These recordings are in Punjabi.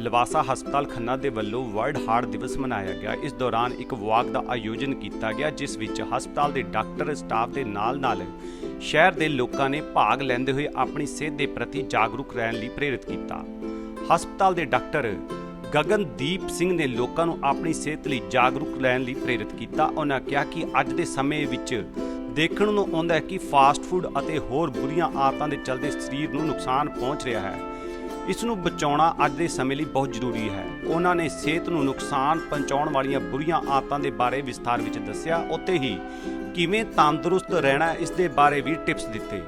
ਲਵਾਸਾ ਹਸਪਤਾਲ ਖੰਨਾ ਦੇ ਵੱਲੋਂ ਵਰਲਡ ਹਾਰਟ ਦਿਵਸ ਮਨਾਇਆ ਗਿਆ। ਇਸ ਦੌਰਾਨ ਇੱਕ ਵਾਕ ਦਾ ਆਯੋਜਨ ਕੀਤਾ ਗਿਆ, ਜਿਸ ਵਿੱਚ ਹਸਪਤਾਲ ਦੇ ਡਾਕਟਰ, ਸਟਾਫ ਦੇ ਨਾਲ-ਨਾਲ ਸ਼ਹਿਰ ਦੇ ਲੋਕਾਂ ਨੇ ਭਾਗ ਲੈਂਦੇ ਹੋਏ ਆਪਣੀ ਸਿਹਤ ਦੇ ਪ੍ਰਤੀ ਜਾਗਰੂਕ ਰਹਿਣ ਲਈ ਪ੍ਰੇਰਿਤ ਕੀਤਾ। ਹਸਪਤਾਲ ਦੇ ਡਾਕਟਰ ਗਗਨਦੀਪ ਸਿੰਘ ਨੇ ਲੋਕਾਂ ਨੂੰ ਆਪਣੀ ਸਿਹਤ ਲਈ ਜਾਗਰੂਕ ਰਹਿਣ ਲਈ ਪ੍ਰੇਰਿਤ ਕੀਤਾ। ਉਹਨਾਂ ਕਿਹਾ ਕਿ ਅੱਜ ਦੇ ਸਮੇਂ ਵਿੱਚ ਦੇਖਣ ਨੂੰ ਆਉਂਦਾ ਹੈ ਕਿ ਫਾਸਟ ਫੂਡ ਅਤੇ ਹੋਰ ਬੁਰੀਆਂ ਆਦਤਾਂ ਦੇ ਚਲਦੇ ਸਰੀਰ ਨੂੰ ਨੁਕਸਾਨ ਪਹੁੰਚ ਰਿਹਾ ਹੈ। ਇਸ ਨੂੰ ਬਚਾਉਣਾ ਅੱਜ ਦੇ ਸਮੇਂ ਲਈ ਬਹੁਤ ਜ਼ਰੂਰੀ ਹੈ। ਉਹਨਾਂ ਨੇ ਸਿਹਤ ਨੂੰ ਨੁਕਸਾਨ ਪਹੁੰਚਾਉਣ ਵਾਲੀਆਂ ਬੁਰੀਆਂ ਆਦਤਾਂ ਦੇ ਬਾਰੇ ਵਿਸਥਾਰ ਵਿੱਚ ਦੱਸਿਆ। ਉੱਤੇ ਹੀ ਕਿਵੇਂ ਤੰਦਰੁਸਤ ਰਹਿਣਾ, ਇਸ ਦੇ ਬਾਰੇ ਵੀ ਟਿਪਸ ਦਿੱਤੇ।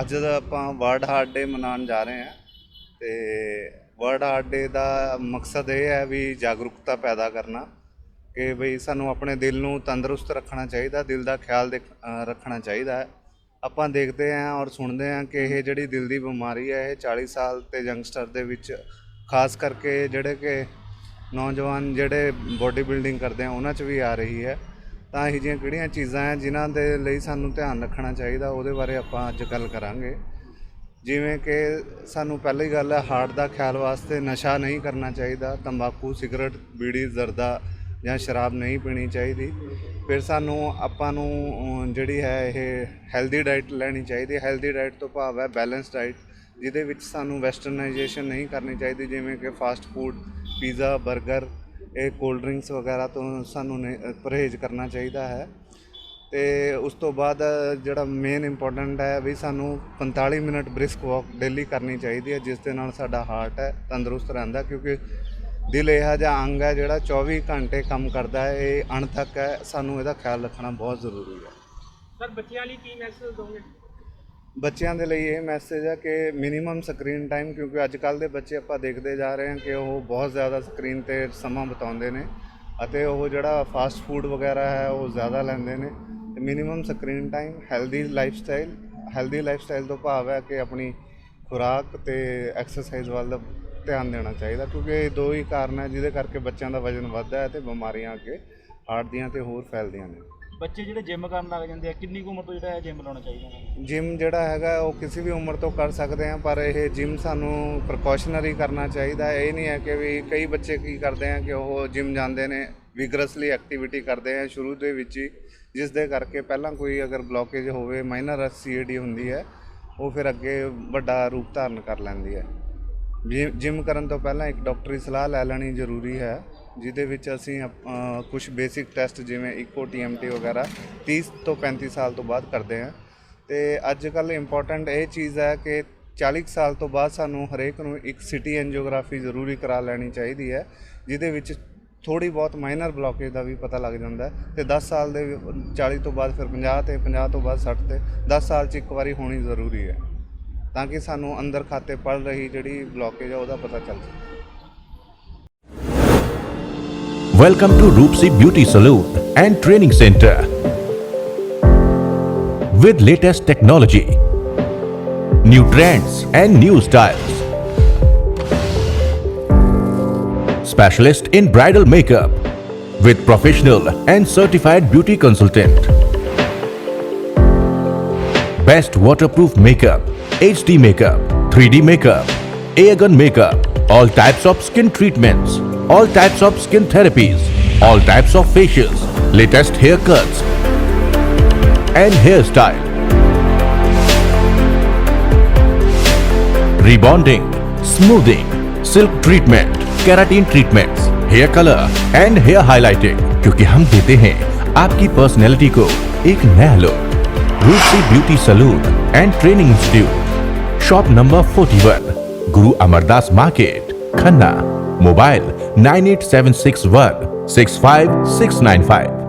ਅੱਜ ਦਾ ਆਪਾਂ ਵਰਲਡ ਹਾਰਟ ਡੇ ਮਨਾਉਣ ਜਾ ਰਹੇ ਹਾਂ ਤੇ ਵਰਲਡ ਹਾਰਟ ਡੇ ਦਾ ਮਕਸਦ ਇਹ ਹੈ ਵੀ ਜਾਗਰੂਕਤਾ ਪੈਦਾ ਕਰਨਾ ਕਿ ਬਈ ਸਾਨੂੰ ਆਪਣੇ ਦਿਲ ਨੂੰ ਤੰਦਰੁਸਤ ਰੱਖਣਾ ਚਾਹੀਦਾ, ਦਿਲ ਦਾ ਖਿਆਲ ਦੇਖ- ਰੱਖਣਾ ਚਾਹੀਦਾ ਹੈ। ਆਪਾਂ ਦੇਖਦੇ ਹਾਂ ਔਰ ਸੁਣਦੇ ਹਾਂ ਕਿ ਇਹ ਜਿਹੜੀ ਦਿਲ ਦੀ ਬਿਮਾਰੀ ਹੈ, ਇਹ 40 ਸਾਲ ਤੇ ਯੰਗਸਟਰ ਦੇ ਵਿੱਚ, ਖਾਸ ਕਰਕੇ ਜਿਹੜੇ ਕਿ ਨੌਜਵਾਨ ਜਿਹੜੇ ਬੋਡੀ ਬਿਲਡਿੰਗ ਕਰਦੇ ਆ, ਉਹਨਾਂ 'ਚ ਵੀ ਆ ਰਹੀ ਹੈ। ਤਾਂ ਇਹ ਜਿਹੀਆਂ ਕਿਹੜੀਆਂ ਚੀਜ਼ਾਂ ਹੈ ਜਿਨ੍ਹਾਂ ਦੇ ਲਈ ਸਾਨੂੰ ਧਿਆਨ ਰੱਖਣਾ ਚਾਹੀਦਾ, ਉਹਦੇ ਬਾਰੇ ਆਪਾਂ ਅੱਜ ਗੱਲ ਕਰਾਂਗੇ। ਜਿਵੇਂ ਕਿ ਸਾਨੂੰ ਪਹਿਲੀ ਗੱਲ ਹੈ ਹਾਰਟ ਦਾ ਖਿਆਲ ਵਾਸਤੇ ਨਸ਼ਾ ਨਹੀਂ ਕਰਨਾ ਚਾਹੀਦਾ, ਤੰਬਾਕੂ, ਸਿਗਰਟ, ਬੀੜੀ, ਜ਼ਰਦਾ ਜਾਂ ਸ਼ਰਾਬ ਨਹੀਂ ਪੀਣੀ ਚਾਹੀਦੀ। ਫਿਰ ਸਾਨੂੰ ਆਪਾਂ ਨੂੰ ਜਿਹੜੀ ਹੈ ਇਹ ਹੈਲਦੀ ਡਾਈਟ ਲੈਣੀ ਚਾਹੀਦੀ। ਹੈ ਹੈਲਦੀ ਡਾਈਟ ਤੋਂ ਭਾਵ ਹੈ ਬੈਲੈਂਸ ਡਾਈਟ ਜਿਹਦੇ ਵਿੱਚ ਸਾਨੂੰ ਵੈਸਟਰਨਾਈਜੇਸ਼ਨ ਨਹੀਂ ਕਰਨੀ ਚਾਹੀਦੀ, ਜਿਵੇਂ ਕਿ ਫਾਸਟ ਫੂਡ, ਪੀਜ਼ਾ 버ਗਰ ਇਹ ਕੋਲਡ ਡਰਿੰਕਸ ਵਗੈਰਾ ਤੋਂ ਸਾਨੂੰ ਨਹੀਂ- ਪਰਹੇਜ਼ ਕਰਨਾ ਚਾਹੀਦਾ ਹੈ। ਤੇ ਉਸ ਤੋਂ ਬਾਅਦ ਜਿਹੜਾ ਮੇਨ ਇੰਪੋਰਟੈਂਟ ਹੈ ਵੀ ਸਾਨੂੰ 45 ਮਿੰਟ ਬ੍ਰਿਸਕ ਵਾਕ ਡੇਲੀ ਕਰਨੀ ਚਾਹੀਦੀ ਹੈ, ਜਿਸ ਦੇ ਨਾਲ ਸਾਡਾ ਹਾਰਟ ਹੈ, ਤੰਦਰੁਸਤ ਰਹਿੰਦਾ ਕਿਉਂਕਿ ਦਿਲ ਇਹੋ ਜਿਹਾ ਅੰਗ ਹੈ ਜਿਹੜਾ 24 ਘੰਟੇ ਕੰਮ ਕਰਦਾ ਹੈ, ਇਹ ਅਣਥੱਕ ਹੈ। ਸਾਨੂੰ ਇਹਦਾ ਖਿਆਲ ਰੱਖਣਾ ਬਹੁਤ ਜ਼ਰੂਰੀ ਹੈ। ਸਰ, ਬੱਚਿਆਂ ਲਈ ਕੀ ਮੈਸੇਜ ਦੋਗੇ? ਬੱਚਿਆਂ ਦੇ ਲਈ ਇਹ ਮੈਸੇਜ ਹੈ ਕਿ ਮਿਨੀਮਮ ਸਕਰੀਨ ਟਾਈਮ ਕਿਉਂਕਿ ਅੱਜ ਕੱਲ ਦੇ ਬੱਚੇ ਆਪਾਂ ਦੇਖਦੇ ਜਾ ਰਹੇ ਹਾਂ ਕਿ ਉਹ ਬਹੁਤ ਜ਼ਿਆਦਾ ਸਕਰੀਨ ਤੇ ਸਮਾਂ ਬਿਤਾਉਂਦੇ ਨੇ ਅਤੇ ਉਹ ਜਿਹੜਾ ਫਾਸਟ ਫੂਡ ਵਗੈਰਾ ਹੈ, ਉਹ ਜ਼ਿਆਦਾ ਲੈਂਦੇ ਨੇ। ਤੇ minimum screen time healthy lifestyle healthy lifestyle ਤੋਂ ਭਾਵ ਹੈ ਕਿ ਆਪਣੀ ਖੁਰਾਕ ਤੇ ਐਕਸਰਸਾਈਜ਼ ਵੱਲ ਦਾ ਧਿਆਨ ਦੇਣਾ ਚਾਹੀਦਾ, ਕਿਉਂਕਿ ਇਹ ਦੋ ਹੀ ਕਾਰਨ ਹੈ ਜਿਹਦੇ ਕਰਕੇ ਬੱਚਿਆਂ ਦਾ ਵਜ਼ਨ ਵੱਧਦਾ ਹੈ ਤੇ ਬਿਮਾਰੀਆਂ ਅੱਗੇ ਹਾਰਟ ਦੀਆਂ ਤੇ ਹੋਰ ਫੈਲਦੀਆਂ ਨੇ। ਬੱਚੇ ਜਿਹੜੇ ਜਿਮ ਕਰਨ ਲੱਗ ਜਾਂਦੇ ਆ, ਕਿੰਨੀ ਕੁ ਉਮਰ ਤੋਂ ਜਿਹੜਾ ਹੈ ਜਿਮ ਲਾਉਣਾ ਚਾਹੀਦਾ ਉਹਨਾਂ ਨੂੰ? ਜਿਮ ਜਿਹੜਾ ਹੈਗਾ, ਉਹ ਕਿਸੇ ਵੀ ਉਮਰ ਤੋਂ ਕਰ ਸਕਦੇ ਆ, ਪਰ ਇਹ ਜਿਮ ਸਾਨੂੰ ਪ੍ਰੀਕਾਸ਼ਨਰੀ ਕਰਨਾ ਚਾਹੀਦਾ। ਹੈ ਇਹ ਨਹੀਂ ਹੈ ਕਿ ਵੀ ਕਈ ਬੱਚੇ ਕੀ ਕਰਦੇ ਆ ਕਿ ਉਹ ਜਿਮ ਜਾਂਦੇ ਨੇ ਵਿਗਰਸਲੀ ਐਕਟੀਵਿਟੀ ਕਰਦੇ ਆ ਸ਼ੁਰੂ ਦੇ ਵਿੱਚ ਹੀ ਜਿਸ ਦੇ ਕਰਕੇ ਪਹਿਲਾਂ ਕੋਈ ਅਗਰ ਬਲੋਕੇਜ ਹੋਵੇ ਮਾਈਨਰ ਸੀਏਡੀ ਹੁੰਦੀ ਹੈ, ਉਹ ਫਿਰ ਅੱਗੇ ਵੱਡਾ ਰੂਪ ਧਾਰਨ ਕਰ ਲੈਂਦੀ ਹੈ। ਜਿ ਜਿਮ ਕਰਨ ਤੋਂ ਪਹਿਲਾਂ ਇੱਕ ਡਾਕਟਰੀ ਸਲਾਹ ਲੈ ਲੈਣੀ ਜ਼ਰੂਰੀ ਹੈ। ਜਿਹਦੇ ਵਿੱਚ ਅਸੀਂ ਕੁਝ ਬੇਸਿਕ ਟੈਸਟ ਜਿਵੇਂ ਇਕੋ ਟੀਐਮਟੀ ਵਗੈਰਾ 30 ਤੋਂ 35 ਸਾਲ ਤੋਂ ਬਾਅਦ ਕਰਦੇ ਹਾਂ। ਤੇ ਅੱਜ ਕੱਲ ਇੰਪੋਰਟੈਂਟ ਇਹ ਚੀਜ਼ ਹੈ ਕਿ 40 ਕੁ ਸਾਲ ਤੋਂ ਬਾਅਦ ਸਾਨੂੰ ਹਰੇਕ ਨੂੰ ਇੱਕ ਸਿਟੀ ਐਂਜੀਓਗ੍ਰਾਫੀ ਜ਼ਰੂਰੀ ਕਰਾ ਲੈਣੀ ਚਾਹੀਦੀ ਹੈ, ਜਿਹਦੇ ਵਿੱਚ ਥੋੜੀ ਬਹੁਤ ਮਾਈਨਰ ਬਲੋਕੇਜ ਦਾ ਵੀ ਪਤਾ ਲੱਗ ਜਾਂਦਾ ਹੈ ਤੇ 10 ਸਾਲ ਦੇ 40 ਤੋਂ ਬਾਅਦ ਫਿਰ 50 ਤੇ 50 ਤੋਂ ਬਾਅਦ 60 ਤੇ 10 ਸਾਲ ਚ ਇੱਕ ਵਾਰੀ ਹੋਣੀ ਜ਼ਰੂਰੀ ਹੈ, ਤਾਂ ਕਿ ਸਾਨੂੰ ਅੰਦਰ ਖਾਤੇ ਪੜ ਰਹੀ ਜਿਹੜੀ ਬਲੋਕੇਜ ਆ ਉਹਦਾ ਪਤਾ ਚੱਲ ਸਕੇ। Welcome to Roopsi Beauty Salon and Training Center. With latest technology, new trends and new styles. Specialist in bridal makeup with professional and certified beauty consultant. Best waterproof makeup, HD makeup, 3D makeup, airgun makeup, all types of skin treatments, all types of skin therapies, all types of facials, latest haircuts and hairstyle. Rebonding, smoothing, silk treatment, keratin treatments, hair color and hair highlighting क्योंकि हम देते हैं आपकी पर्सनैलिटी को एक नया look Roopsi beauty salon and training institute shop number 41 Guru Amardas market Khanna mobile 98761 65695